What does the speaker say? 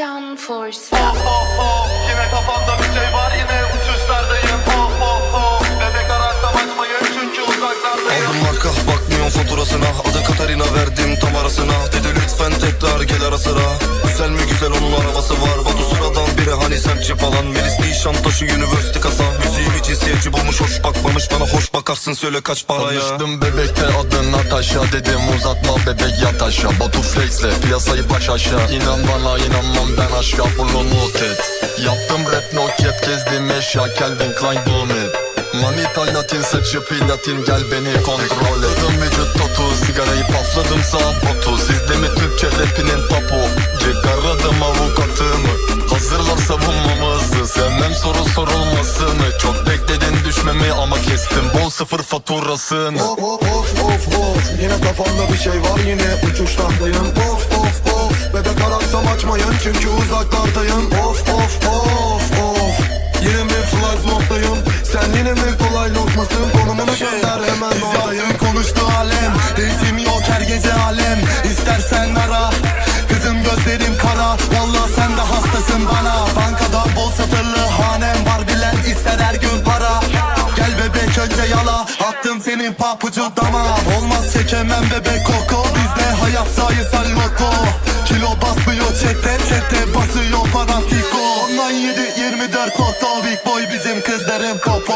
Can Force. Oh oh oh Yine kafamda bir şey var yine uçuşlardayım. Oh oh oh Bebek ararsam açmayın çünkü uzaklardayım. Aldım marka bakmıyorum faturasına. Adın Katarina verdim tam arasına. Dedi lütfen tekrar gel ara sıra. Güzel mi güzel onun arabası var. Batu sıradan biri hani semtçi falan. Melis Nişantaşı University kasa. Müziğimi cinsiyetçi bulmuş hoş bakmamış Bana hoş bakarsın söyle kaç paraya. Tanıştım bebekte adın Natasha. Dedim uzatma bebek yat aşağı. Batu flexle piyasayı baş aşağı. İnan bana inanmam ben aşka. Bunu not et. Yaptım rap no cap gezdim eşya. Calvin Klein Blumen Manita latin saçı platin gel beni kontrol et. Kırdım vücut tatu sigarayı pafladım sağ botu Sizde mi Türkçe rapinin tapu Çıkardım avukatımı kestim. Bol sıfır faturasını Of of of of. Of Yine kafamda bir şey var yine uçuşlardayım. Of of of. Bebek ararsam açmayın çünkü uzaklardayım. Of of of of. Yine bir flight moddayım? Sen yine mi kolay lokmasın? Konumunu gönder hemen oradayım. konuştu alem Eğitim yok her gece alem senin papucu dama Olmaz çekemem bebek koko. Bizde hayat sayısal loto Kilo basmıyor çete çete basıyor parantiko Ondan 7 24 foto Big boy bizim kızların popo